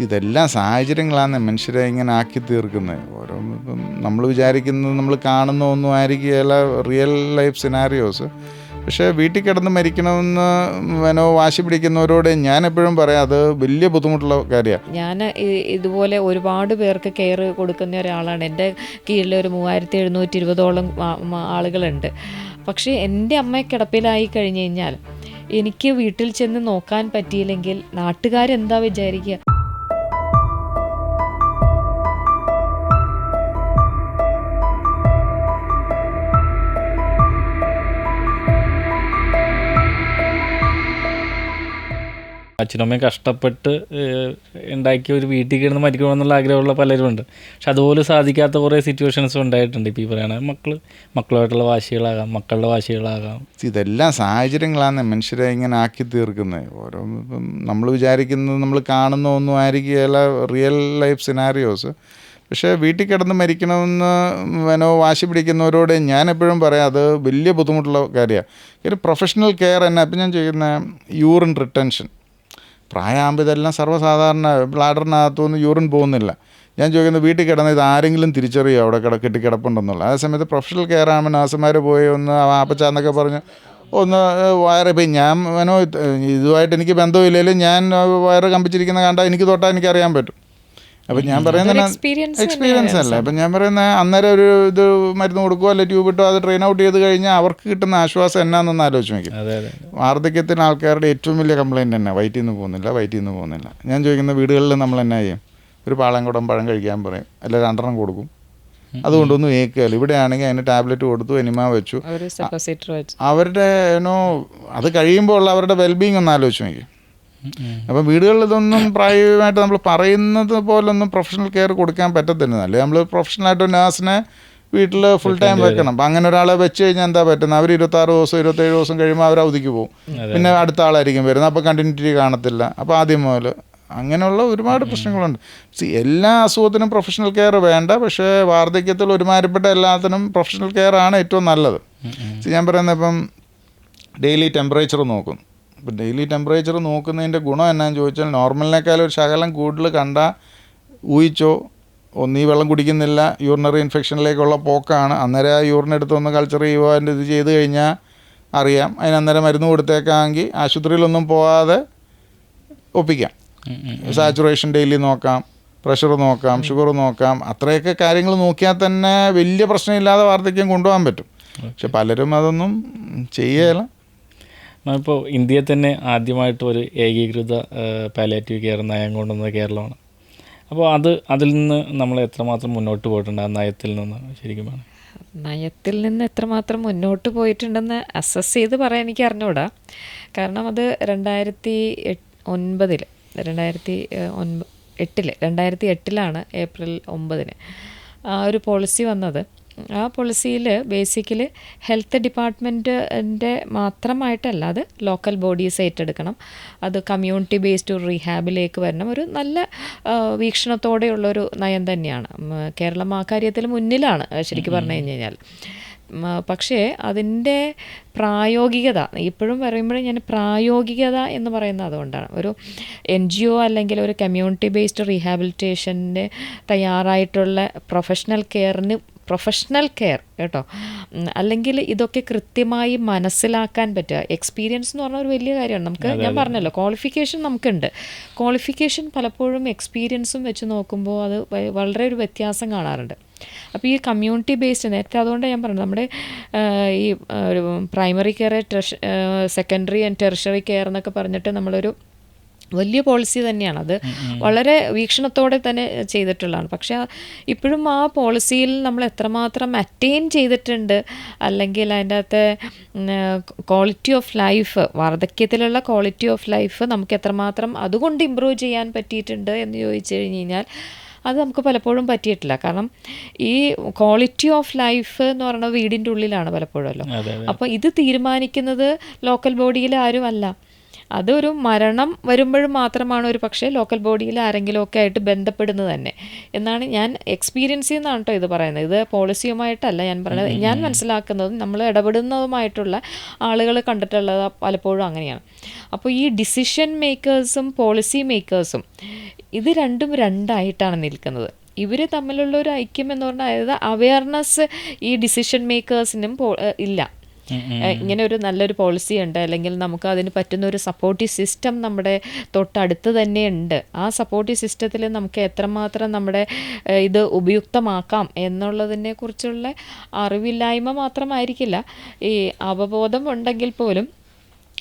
ഇതെല്ലാം സാഹചര്യങ്ങളാണ് മനുഷ്യരെ ഇങ്ങനെ ആക്കി തീർക്കുന്നത് ഓരോ നമ്മൾ വിചാരിക്കുന്നത് നമ്മൾ കാണുന്ന ഒന്നും ആയിരിക്കുകയല്ല റിയൽ ലൈഫ് സിനാരിയോസ് പക്ഷേ വീട്ടിൽ കിടന്ന് മരിക്കണമെന്ന് വനോ വാശി പിടിക്കുന്നവരോട് ഞാൻ എപ്പോഴും പറയാം അത് വലിയ ബുദ്ധിമുട്ടുള്ള കാര്യമാണ് ഞാൻ ഇതുപോലെ ഒരുപാട് പേർക്ക് കെയർ കൊടുക്കുന്ന ഒരാളാണ്. എന്റെ കീഴിൽ ഒരു മൂവായിരത്തി എഴുന്നൂറ്റി ഇരുപതോളം ആളുകളുണ്ട്. പക്ഷേ എന്റെ അമ്മ കിടപ്പിലായി കഴിഞ്ഞു കഴിഞ്ഞാൽ എനിക്ക് വീട്ടിൽ ചെന്ന് നോക്കാൻ പറ്റിയില്ലെങ്കിൽ നാട്ടുകാരെന്താ വിചാരിക്കുക? അച്ഛനും അമ്മയും കഷ്ടപ്പെട്ട് ഉണ്ടാക്കിയ ഒരു വീട്ടിൽ കിടന്ന് മരിക്കണമെന്നുള്ള ആഗ്രഹമുള്ള പലരും ഉണ്ട് പക്ഷെ അതുപോലെ സാധിക്കാത്ത കുറേ സിറ്റുവേഷൻസ് ഉണ്ടായിട്ടുണ്ട്. ഇപ്പോൾ ഈ പറയണ മക്കൾ മക്കളുമായിട്ടുള്ള വാശികളാകാം മക്കളുടെ വാശികളാകാം. ഇതെല്ലാം സാഹചര്യങ്ങളാണ് മനുഷ്യരെ ഇങ്ങനെ ആക്കി തീർക്കുന്നത് ഓരോ ഇപ്പം നമ്മൾ വിചാരിക്കുന്നത് നമ്മൾ കാണുന്ന ഒന്നും ആയിരിക്കുകയല്ല റിയൽ ലൈഫ് സിനാരിയോസ് പക്ഷേ വീട്ടിൽ കിടന്ന് മരിക്കണമെന്ന് വേനോ വാശി പിടിക്കുന്നവരോട് ഞാൻ എപ്പോഴും പറയാം അത് വലിയ ബുദ്ധിമുട്ടുള്ള കാര്യമാണ്. ഒരു പ്രൊഫഷണൽ കെയർ തന്നെ. അപ്പം ഞാൻ ചെയ്യുന്ന യൂറിൻ റിട്ടൻഷൻ പ്രായമാകുമ്പോൾ ഇതെല്ലാം സർവസാധാരണ ബ്ലാഡറിനകത്തുനിന്ന് യൂറിൻ പോകുന്നില്ല. ഞാൻ ചോദിക്കുന്നത് വീട്ടിൽ കിടന്ന് ഇത് ആരെങ്കിലും തിരിച്ചറിയോ അവിടെ കിട കെട്ടി കിടപ്പുണ്ടെന്നുള്ള ആ സമയത്ത് പ്രൊഫഷണൽ കെയർ ആകുമ്പോൾ നഴ്സുമാർ പോയി ഒന്ന് ആപ്പച്ചാന്നൊക്കെ പറഞ്ഞ് ഒന്ന് വയറ് ഇപ്പം ഞാൻ മനോ ഇതുമായിട്ട് എനിക്ക് ബന്ധമില്ലെങ്കിലും ഞാൻ വയറ് കമ്പിച്ചിരിക്കുന്ന കണ്ടാൽ എനിക്ക് തൊട്ടാൽ എനിക്കറിയാൻ പറ്റും. അപ്പം ഞാൻ പറയുന്ന എക്സ്പീരിയൻസ് അല്ല. അപ്പം ഞാൻ പറയുന്ന അന്നേരം ഒരു ഇത് മരുന്ന് കൊടുക്കുക അല്ലെ ട്യൂബ് ഇട്ടോ അത് ട്രെയിൻ ഔട്ട് ചെയ്ത് കഴിഞ്ഞാൽ അവർക്ക് കിട്ടുന്ന ആശ്വാസം എന്നാന്നൊന്ന് ആലോചിച്ച് നോക്കി. വാർദ്ധക്യത്തിന് ആൾക്കാരുടെ ഏറ്റവും വലിയ കംപ്ലയിന്റ് തന്നെ വയറ്റിൽ നിന്ന് പോകുന്നില്ല വയറ്റിൽ നിന്ന് പോകുന്നില്ല. ഞാൻ ചോദിക്കുന്ന വീടുകളിൽ നമ്മൾ എന്നാ ചെയ്യും? ഒരു പാളംകുടം പഴം കഴിക്കാൻ പറയും. അല്ല രണ്ടെണ്ണം കൊടുക്കും. അതുകൊണ്ടൊന്നും ഏക്കുകയല്ല ഇവിടെയാണെങ്കിൽ അതിന് ടാബ്ലറ്റ് കൊടുത്തു എനിമ വെച്ചു. അവരുടെ ഏനോ അത് കഴിയുമ്പോൾ ഉള്ള അവരുടെ വെൽബീങ് ഒന്ന് ആലോചിച്ച് നോക്കി. അപ്പം വീടുകളിൽ ഇതൊന്നും പ്രായോഗികമായിട്ട് നമ്മൾ പറയുന്നത് പോലൊന്നും പ്രൊഫഷണൽ കെയർ കൊടുക്കാൻ പറ്റത്തില്ല. അല്ലേ? നമ്മൾ പ്രൊഫഷണലായിട്ട് നേഴ്സിനെ വീട്ടിൽ ഫുൾ ടൈം വെക്കണം. അപ്പം അങ്ങനെ ഒരാളെ വെച്ച് കഴിഞ്ഞാൽ എന്താ പറ്റുന്നത്? അവർ ഇരുപത്താറ് ദിവസം ഇരുപത്തേഴ് ദിവസം കഴിയുമ്പോൾ അവർ അവധിക്ക് പോകും. പിന്നെ അടുത്ത ആളായിരിക്കും വരുന്നത്. അപ്പോൾ കണ്ടിന്യൂറ്റി കാണത്തില്ല. അപ്പോൾ ആദ്യം മുതൽ അങ്ങനെയുള്ള ഒരുപാട് പ്രശ്നങ്ങളുണ്ട്. സി എല്ലാ അസുഖത്തിനും പ്രൊഫഷണൽ കെയർ വേണ്ട. പക്ഷേ വാർദ്ധക്യത്തിൽ ഒരുമാതിരിപ്പെട്ട എല്ലാത്തിനും പ്രൊഫഷണൽ കെയർ ആണ് ഏറ്റവും നല്ലത്. സി ഞാൻ പറയുന്നത് ഇപ്പം ഡെയിലി ടെമ്പറേച്ചർ നോക്കും ഇപ്പം ഡെയിലി ടെമ്പറേച്ചർ നോക്കുന്നതിന്റെ ഗുണം എന്നാന്ന് ചോദിച്ചാൽ നോർമലിനേക്കാളും ഒരു ശകലം കൂടുതൽ കണ്ട ഊഹിച്ചോ ഒന്നീ വെള്ളം കുടിക്കുന്നില്ല യൂറിനറി ഇൻഫെക്ഷനിലേക്കുള്ള പോക്കാണ്. അന്നേരം ആ യൂറിൻ എടുത്തൊന്ന് കൾച്ചർ ചെയ്യുക അതിന്റെ ഇത് ചെയ്ത് കഴിഞ്ഞാൽ അറിയാം. അതിന് അന്നേരം മരുന്ന് കൊടുത്തേക്കാമെങ്കിൽ ആശുപത്രിയിലൊന്നും പോകാതെ ഒപ്പിക്കാം. സാച്ചുറേഷൻ ഡെയിലി നോക്കാം പ്രഷർ നോക്കാം ഷുഗർ നോക്കാം അത്രയൊക്കെ കാര്യങ്ങൾ നോക്കിയാൽ തന്നെ വലിയ പ്രശ്നമില്ലാതെ വാർദ്ധക്യം കൊണ്ടുപോകാൻ പറ്റും. പക്ഷെ പലരും അതൊന്നും ചെയ്യല. ഇപ്പോൾ ഇന്ത്യയിൽ തന്നെ ആദ്യമായിട്ട് ഒരു ഏകീകൃത പാലേറ്റീവ് കെയർ നയം കൊണ്ടുവന്നത് കേരളമാണ്. അപ്പോൾ അത് അതിൽ നിന്ന് നമ്മൾ എത്രമാത്രം മുന്നോട്ട് പോയിട്ടുണ്ട് ആ നയത്തിൽ നിന്ന് ശരിക്കും പറഞ്ഞു നയത്തിൽ നിന്ന് എത്രമാത്രം മുന്നോട്ട് പോയിട്ടുണ്ടെന്ന് അസസ് ചെയ്ത് പറയാൻ എനിക്ക് അറിഞ്ഞൂടാ. കാരണം അത് രണ്ടായിരത്തി ഒൻപതിൽ രണ്ടായിരത്തി ഒൻപ എട്ടിൽ രണ്ടായിരത്തി എട്ടിലാണ് ഏപ്രിൽ ഒമ്പതിന് ആ ഒരു പോളിസി വന്നത്. ആ പോളിസിയിൽ ബേസിക്കലി ഹെൽത്ത് ഡിപ്പാർട്ട്മെന്റിന്റെ മാത്രമായിട്ടല്ല അത് ലോക്കൽ ബോഡീസ് ഏറ്റെടുക്കണം. അത് കമ്മ്യൂണിറ്റി ബേസ്ഡ് ഒരു റീഹാബിലേക്ക് വരണം. ഒരു നല്ല വീക്ഷണത്തോടെയുള്ളൊരു നയം തന്നെയാണ്. കേരളം ആ കാര്യത്തിൽ മുന്നിലാണ് ശരിക്കും പറഞ്ഞു കഴിഞ്ഞ് കഴിഞ്ഞാൽ. പക്ഷേ അതിന്റെ പ്രായോഗികത ഇപ്പോഴും പറയുമ്പോഴും ഞാൻ പ്രായോഗികത എന്ന് പറയുന്നത് അതുകൊണ്ടാണ്. ഒരു എൻ ജി ഒ അല്ലെങ്കിൽ ഒരു കമ്മ്യൂണിറ്റി ബേസ്ഡ് റീഹാബിലിറ്റേഷന്റെ തയ്യാറായിട്ടുള്ള പ്രൊഫഷണൽ കെയറിന് പ്രൊഫഷണൽ കെയർ കേട്ടോ. അല്ലെങ്കിൽ ഇതൊക്കെ കൃത്യമായി മനസ്സിലാക്കാൻ പറ്റുക. എക്സ്പീരിയൻസ് എന്ന് പറഞ്ഞ ഒരു വലിയ കാര്യമാണ്. നമുക്ക് ഞാൻ പറഞ്ഞല്ലോ ക്വാളിഫിക്കേഷൻ നമുക്കുണ്ട്. ക്വാളിഫിക്കേഷൻ പലപ്പോഴും എക്സ്പീരിയൻസും വെച്ച് നോക്കുമ്പോൾ അത് വളരെ ഒരു വ്യത്യാസം കാണാറുണ്ട്. അപ്പോൾ ഈ കമ്മ്യൂണിറ്റി ബേസ്ഡ് നേരത്തെ അതുകൊണ്ട് ഞാൻ പറഞ്ഞത്. നമ്മുടെ ഈ ഒരു പ്രൈമറി കെയർ ട്രഷ് സെക്കൻഡറി ആൻഡ് ടെറിഷറി കെയർ എന്നൊക്കെ പറഞ്ഞിട്ട് നമ്മളൊരു വലിയ പോളിസി തന്നെയാണ്. അത് വളരെ വീക്ഷണത്തോടെ തന്നെ ചെയ്തിട്ടുള്ളതാണ്. പക്ഷെ ഇപ്പോഴും ആ പോളിസിയിൽ നമ്മൾ എത്രമാത്രം അറ്റൈൻ ചെയ്തിട്ടുണ്ട് അല്ലെങ്കിൽ അതിന്റെ അകത്തെ ക്വാളിറ്റി ഓഫ് ലൈഫ് വാർദ്ധക്യത്തിലുള്ള ക്വാളിറ്റി ഓഫ് ലൈഫ് നമുക്ക് എത്രമാത്രം അതുകൊണ്ട് ഇമ്പ്രൂവ് ചെയ്യാൻ പറ്റിയിട്ടുണ്ട് എന്ന് ചോദിച്ചു കഴിഞ്ഞ് കഴിഞ്ഞാൽ അത് നമുക്ക് പലപ്പോഴും പറ്റിയിട്ടില്ല. കാരണം ഈ ക്വാളിറ്റി ഓഫ് ലൈഫ് എന്ന് പറയുന്നത് വീടിന്റെ ഉള്ളിലാണ് പലപ്പോഴും അല്ലോ അതെ അതെ. അപ്പോൾ ഇത് തീരുമാനിക്കുന്നത് ലോക്കൽ ബോഡിയിൽ അല്ല അതൊരു മരണം വരുമ്പോഴും മാത്രമാണ് ഒരു പക്ഷേ ലോക്കൽ ബോഡിയിൽ ആരെങ്കിലുമൊക്കെ ആയിട്ട് ബന്ധപ്പെടുന്നത് തന്നെ. എന്നാണ് ഞാൻ എക്സ്പീരിയൻസ് ചെയ്യുന്നതാണ് കേട്ടോ ഇത് പറയുന്നത്. ഇത് പോളിസിയുമായിട്ടല്ല ഞാൻ പറയുന്നത്. ഞാൻ മനസ്സിലാക്കുന്നതും നമ്മൾ ഇടപെടുന്നതുമായിട്ടുള്ള ആളുകൾ കണ്ടിട്ടുള്ളത് പലപ്പോഴും അങ്ങനെയാണ്. അപ്പോൾ ഈ ഡിസിഷൻ മേക്കേഴ്സും പോളിസി മേക്കേഴ്സും ഇത് രണ്ടും രണ്ടായിട്ടാണ് നിൽക്കുന്നത്. ഇവർ തമ്മിലുള്ള ഒരു ഐക്യം എന്ന് പറഞ്ഞാൽ അതായത് അവയർനെസ് ഈ ഡിസിഷൻ മേക്കേഴ്സിനും ഇല്ല. ഇങ്ങനെ ഒരു നല്ലൊരു പോളിസി ഉണ്ട്. അല്ലെങ്കിൽ നമുക്ക് അതിന് പറ്റുന്ന ഒരു സപ്പോർട്ടീവ് സിസ്റ്റം നമ്മുടെ തൊട്ടടുത്ത് തന്നെ ഉണ്ട്. ആ സപ്പോർട്ടീവ് സിസ്റ്റത്തിൽ നമുക്ക് എത്രമാത്രം നമ്മുടെ ഇത് ഉപയുക്തമാക്കാം എന്നുള്ളതിനെ കുറിച്ചുള്ള അറിവില്ലായ്മ മാത്രമായിരിക്കില്ല. ഈ അവബോധം ഉണ്ടെങ്കിൽ പോലും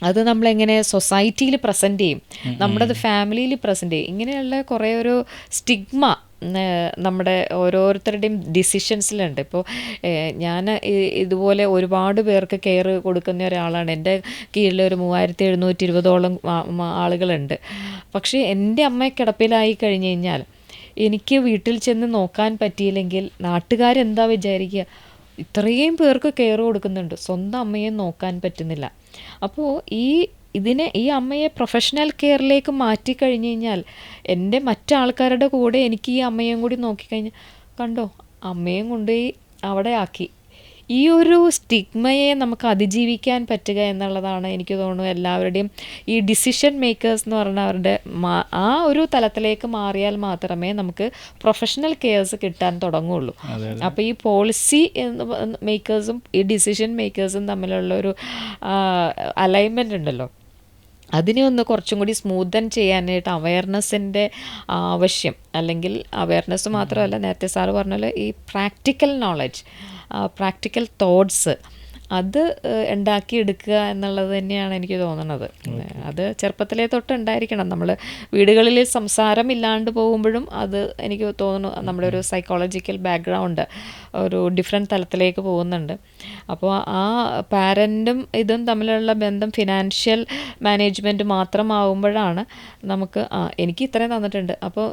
അത് നമ്മളെങ്ങനെ സൊസൈറ്റിയിൽ പ്രസന്റ് ചെയ്യും. നമ്മുടെ അത് ഫാമിലിയിൽ പ്രസന്റ് ചെയ്യും. ഇങ്ങനെയുള്ള കുറേ ഒരു സ്റ്റിഗ്മ നമ്മുടെ ഓരോരുത്തരുടെയും ഡിസിഷൻസിലുണ്ട് ഇപ്പോൾ ഞാൻ ഇതുപോലെ ഒരുപാട് പേർക്ക് കെയർ കൊടുക്കുന്ന ഒരാളാണ്. എന്റെ കീഴിൽ ഒരു മൂവായിരത്തി എഴുന്നൂറ്റി ഇരുപതോളം ആളുകളുണ്ട്. പക്ഷേ എന്റെ അമ്മ കിടപ്പിലായി കഴിഞ്ഞ് കഴിഞ്ഞാൽ എനിക്ക് വീട്ടിൽ ചെന്ന് നോക്കാൻ പറ്റിയില്ലെങ്കിൽ നാട്ടുകാരെന്താ വിചാരിക്കുക? ഇത്രയും പേർക്ക് കെയർ കൊടുക്കുന്നുണ്ട്. സ്വന്തം അമ്മയെ നോക്കാൻ പറ്റുന്നില്ല. അപ്പോൾ ഈ ഇതിനെ ഈ അമ്മയെ പ്രൊഫഷണൽ കെയറിലേക്ക് മാറ്റി കഴിഞ്ഞ് കഴിഞ്ഞാൽ എന്റെ മറ്റാൾക്കാരുടെ കൂടെ എനിക്ക് ഈ അമ്മയും കൂടി നോക്കിക്കഴിഞ്ഞാൽ കണ്ടോ അമ്മയും കൊണ്ടുപോയി അവിടെ ആക്കി. ഈ ഒരു സ്റ്റിഗ്മയെ നമുക്ക് അതിജീവിക്കാൻ പറ്റുക എന്നുള്ളതാണ് എനിക്ക് തോന്നുന്നു എല്ലാവരുടെയും ഈ ഡിസിഷൻ മേക്കേഴ്സ് എന്ന് പറഞ്ഞ അവരുടെ മാ- ആ ഒരു തലത്തിലേക്ക് മാറിയാൽ മാത്രമേ നമുക്ക് പ്രൊഫഷണൽ കെയർസ് കിട്ടാൻ തുടങ്ങുള്ളൂ. അപ്പോൾ ഈ പോളിസി മേക്കേഴ്സും ഈ ഡിസിഷൻ മേക്കേഴ്സും തമ്മിലുള്ള ഒരു അലൈൻമെന്റ് ഉണ്ടല്ലോ. അതിനെ ഒന്ന് കുറച്ചും കൂടി സ്മൂത്തൻ ചെയ്യാനായിട്ട് അവയർനെസ്സിന്റെ ആവശ്യം. അല്ലെങ്കിൽ അവയർനെസ് മാത്രമല്ല നേരത്തെ സാറ് പറഞ്ഞ ഈ പ്രാക്ടിക്കൽ നോളജ് പ്രാക്ടിക്കൽ തോട്ട്സ് അത് ഉണ്ടാക്കിയെടുക്കുക എന്നുള്ളത് തന്നെയാണ് എനിക്ക് തോന്നുന്നത് അത് ചെറുപ്പത്തിലേ തൊട്ട് ഉണ്ടായിരിക്കണം നമ്മൾ വീടുകളിൽ സംസാരം ഇല്ലാണ്ട് പോകുമ്പോഴും അത് എനിക്ക് തോന്നുന്നു നമ്മുടെ ഒരു സൈക്കോളജിക്കൽ ബാക്ക്ഗ്രൗണ്ട് ഒരു ഡിഫറെന്റ് തലത്തിലേക്ക് പോകുന്നുണ്ട്. അപ്പോൾ ആ പാരന്റും ഇതും തമ്മിലുള്ള ബന്ധം ഫിനാൻഷ്യൽ മാനേജ്മെന്റ് മാത്രമാവുമ്പോഴാണ് നമുക്ക് ആ എനിക്ക് ഇത്രയും തന്നിട്ടുണ്ട്. അപ്പോൾ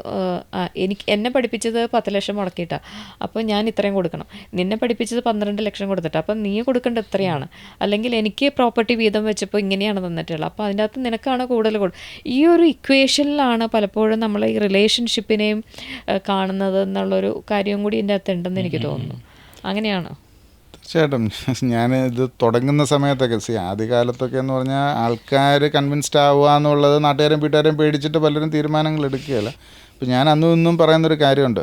എനിക്ക് എന്നെ പഠിപ്പിച്ചത് പത്ത് ലക്ഷം മുടക്കിയിട്ടാണ് അപ്പോൾ ഞാൻ ഇത്രയും കൊടുക്കണം. നിന്നെ പഠിപ്പിച്ചത് പന്ത്രണ്ട് ലക്ഷം കൊടുത്തിട്ട്. അപ്പം നീ കൊടുക്കേണ്ടത് ഇത്രയാണ് അല്ലെങ്കിൽ എനിക്ക് പ്രോപ്പർട്ടി വീതം വെച്ചപ്പോൾ ഇങ്ങനെയാണ് തന്നിട്ടുള്ളത്. അപ്പോൾ അതിന്റെ അകത്ത് നിനക്കാണ് കൂടുതൽ കൂടുതൽ ഈ ഒരു ഇക്വേഷനിലാണ് പലപ്പോഴും നമ്മൾ ഈ റിലേഷൻഷിപ്പിനെയും കാണുന്നത് എന്നുള്ളൊരു കാര്യവും കൂടി ഇതിന്റെ അകത്ത് ഉണ്ടെന്ന് എനിക്ക് തോന്നുന്നു. അങ്ങനെയാണോ? തീർച്ചയായിട്ടും. ഞാൻ ഇത് തുടങ്ങുന്ന സമയത്തൊക്കെ സി ആദ്യകാലത്തൊക്കെ എന്ന് പറഞ്ഞാൽ ആൾക്കാർ കൺവിൻസ്ഡ് ആവുക എന്നുള്ളത് നാട്ടുകാരും വീട്ടുകാരെയും പേടിച്ചിട്ട് പലരും തീരുമാനങ്ങൾ എടുക്കുകയല്ല. അപ്പോൾ ഞാൻ അന്നും ഇന്നും പറയുന്നൊരു കാര്യമുണ്ട്.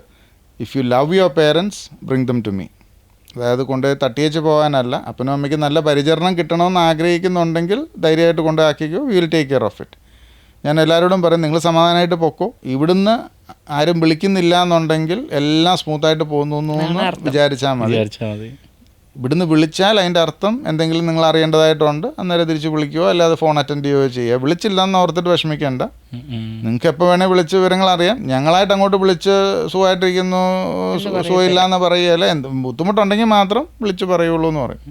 If you love your parents bring them to me അതായത് കൊണ്ടുപോയി തട്ടിയേച്ച് പോകാനല്ല. അപ്പനും അമ്മയ്ക്ക് നല്ല പരിചരണം കിട്ടണമെന്ന് ആഗ്രഹിക്കുന്നുണ്ടെങ്കിൽ ധൈര്യമായിട്ട് കൊണ്ടാക്കിക്കോ will take care of it ഞാൻ എല്ലാവരോടും പറയും നിങ്ങൾ സമാധാനമായിട്ട് പൊക്കോ. ഇവിടുന്ന് ആരും വിളിക്കുന്നില്ല എന്നുണ്ടെങ്കിൽ എല്ലാം സ്മൂത്തായിട്ട് പോകുന്നു എന്ന് വിചാരിച്ചാൽ മതി. വിചാരിച്ചാൽ മതി. ഇവിടുന്ന് വിളിച്ചാൽ അതിന്റെ അർത്ഥം എന്തെങ്കിലും നിങ്ങൾ അറിയേണ്ടതായിട്ടുണ്ട് അന്നേരം തിരിച്ച് വിളിക്കുകയോ അല്ലാതെ ഫോൺ അറ്റൻഡ് ചെയ്യുകയോ ചെയ്യുക. വിളിച്ചില്ല എന്ന് ഓർത്തിട്ട് വിഷമിക്കേണ്ട. നിങ്ങൾക്ക് എപ്പോൾ വേണേൽ വിളിച്ച് വിവരങ്ങൾ അറിയാം. ഞങ്ങളായിട്ട് അങ്ങോട്ട് വിളിച്ച് സുഖമായിട്ടിരിക്കുന്നു സുഖമില്ല എന്ന് പറയുകയല്ല. എന്ത് ബുദ്ധിമുട്ടുണ്ടെങ്കിൽ മാത്രം വിളിച്ച് പറയുള്ളൂ എന്ന് പറയും.